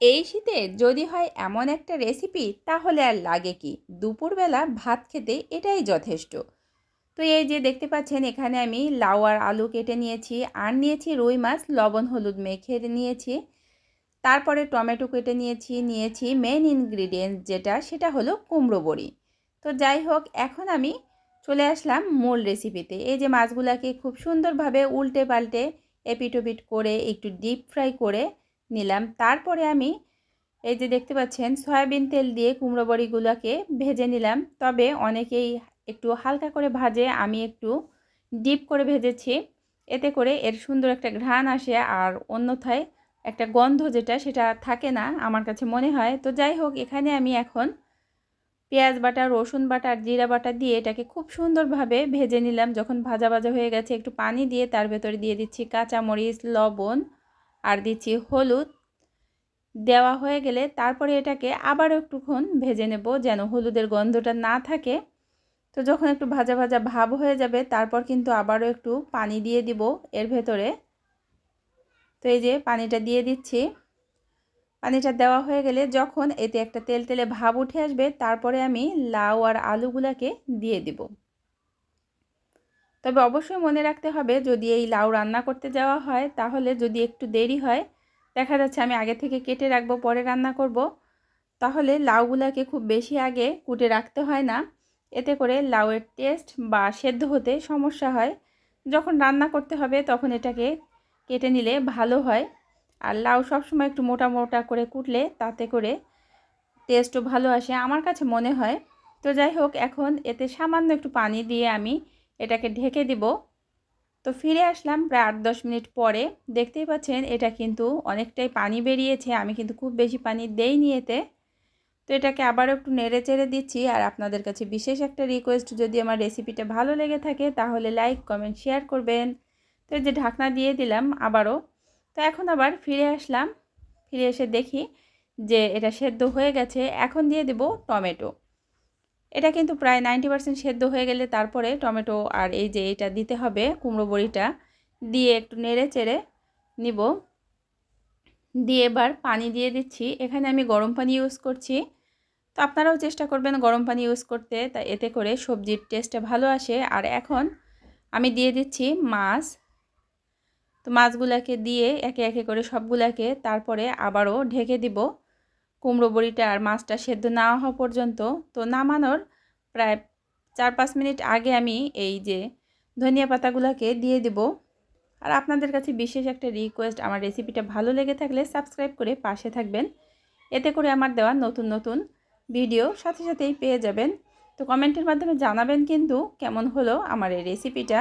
এই শীতে যদি হয় এমন একটা রেসিপি তাহলে আর লাগে কি? দুপুরবেলা ভাত খেতে এটাই যথেষ্ট। তো এই যে দেখতে পাচ্ছেন, এখানে আমি লাউ আর আলু কেটে নিয়েছি, আর নিয়েছি রুই মাছ, লবণ, হলুদ মেখে নিয়েছি। তারপরে টমেটো কেটে নিয়েছি নিয়েছি মেন ইনগ্রিডিয়েন্টস যেটা, সেটা হলো কুমড়ো বড়ি। তো যাই হোক, এখন আমি চলে আসলাম মূল রেসিপিতে এই যে মাছগুলোকে খুব সুন্দরভাবে উল্টে পাল্টে এপিটোপিট করে, একটু ডিপ ফ্রাই করে নিলাম। তারপরে আমি এই যে দেখতে পাচ্ছেন, সয়াবিন তেল দিয়ে কুমড়ো বড়িগুলোকে ভেজে নিলাম। তবে অনেকেই একটু হালকা করে ভাজে, আমি একটু ডিপ করে ভেজেছি। এতে করে এর সুন্দর একটা ঘ্রাণ আসে আর অন্যথায় একটা গন্ধ যেটা, সেটা থাকে না আমার কাছে মনে হয়। তো যাই হোক, এখানে আমি এখন পেঁয়াজ বাটা, রসুন বাটা আর জিরা বাটা দিয়ে এটাকে খুব সুন্দরভাবে ভেজে নিলাম। যখন ভাজা ভাজা হয়ে গেছে, একটু পানি দিয়ে তার ভেতরে দিয়ে দিচ্ছি কাঁচামরিচ, লবণ আর দিচ্ছি হলুদ। দেওয়া হয়ে গেলে তারপরে এটাকে আবারও একটুক্ষণ ভেজে নেব যেন হলুদের গন্ধটা না থাকে। তো যখন একটু ভাজা ভাজা ভাব হয়ে যাবে, তারপর কিন্তু আবারও একটু পানি দিয়ে দিব এর ভেতরে। তো এই যে পানিটা দিয়ে দিচ্ছি। পানিটা দেওয়া হয়ে গেলে যখন এতে একটা তেল তেলে ভাব উঠে আসবে, তারপরে আমি লাউ আর আলুগুলাকে দিয়ে দিব। তবে অবশ্যই মনে রাখতে হবে যদি এই লাউ রান্না করতে যাওয়া হয়, তাহলে যদি একটু দেরি হয়, দেখা যাচ্ছে আমি আগে থেকে কেটে রাখব, পরে রান্না করব। তাহলে লাউগুলাকে খুব বেশি আগে কুটে রাখতে হয় না। এতে করে লাউয়ের টেস্ট বা সেদ্ধ হতে সমস্যা হয়। যখন রান্না করতে হবে, তখন এটাকে কেটে নিলে ভালো হয়। আর লাউ সবসময় একটু মোটা মোটা করে কুটলে, তাতে করে টেস্টও ভালো আসে, আমার কাছে মনে হয়। তো যাই হোক, এখন এতে সামান্য একটু পানি দিয়ে আমি এটাকে ঢেকে দিব। তো ফিরে আসলাম প্রায় আট দশ মিনিট পরে। দেখতেই পাচ্ছেন, এটা কিন্তু অনেকটাই পানি বেরিয়েছে। আমি কিন্তু খুব বেশি পানি দেইনি এতে। তো এটাকে আবারও একটু নেড়ে চেড়ে দিচ্ছি। আর আপনাদের কাছে বিশেষ একটা রিকোয়েস্ট যদি আমার রেসিপিটা ভালো লেগে থাকে, তাহলে লাইক কমেন্ট শেয়ার করবেন। তো যে ঢাকনা দিয়ে দিলাম আবারও। তো এখন আবার ফিরে আসলাম। ফিরে এসে দেখি যে এটা সেদ্ধ হয়ে গেছে। এখন দিয়ে দেব টমেটো। এটা কিন্তু প্রায় নাইনটি পার্সেন্ট সেদ্ধ হয়ে গেলে তারপরে টমেটো আর এই যে এটা দিতে হবে কুমড়ো বড়িটা, দিয়ে একটু নেড়ে চেড়ে নিব। দিয়ে এবার পানি দিয়ে দিচ্ছি। এখানে আমি গরম পানি ইউজ করছি। তো আপনারাও চেষ্টা করবেন গরম পানি ইউজ করতে, তা এতে করে সবজির টেস্টটা ভালো আসে। আর এখন আমি দিয়ে দিচ্ছি মাছ। তো মাছগুলাকে দিয়ে একে একে করে সবগুলাকে তারপরে আবারও ঢেকে দিব। কুমড়ো বড়িটা আর মাছটা সেদ্ধ না হওয়া পর্যন্ত তো নামানোর প্রায় চার পাঁচ মিনিট আগে আমি এই যে ধনিয়া পাতাগুলোকে দিয়ে দিব। আর আপনাদের কাছে বিশেষ একটা রিকোয়েস্ট আমার রেসিপিটা ভালো লেগে থাকলে সাবস্ক্রাইব করে পাশে থাকবেন। এতে করে আমার দেওয়া নতুন নতুন ভিডিও সাথে সাথেই পেয়ে যাবেন। তো কমেন্টের মাধ্যমে জানাবেন কিন্তু কেমন হলো আমার এই রেসিপিটা